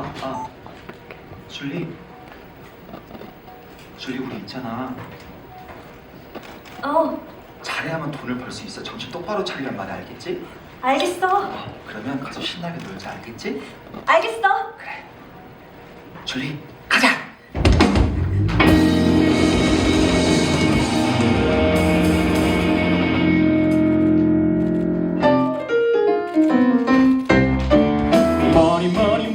아, 아. 줄리. 줄리, 우리 있잖아. 어, 잘해야만 돈을 벌 수 있어. 정신 똑바로 차리란 말이 알겠지? 알겠어. 어, 그러면 가서 신나게 놀자, 알겠지? 알겠어. 그래. 줄리, 가자! 머니 머니 머니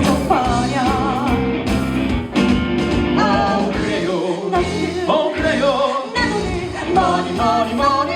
돈을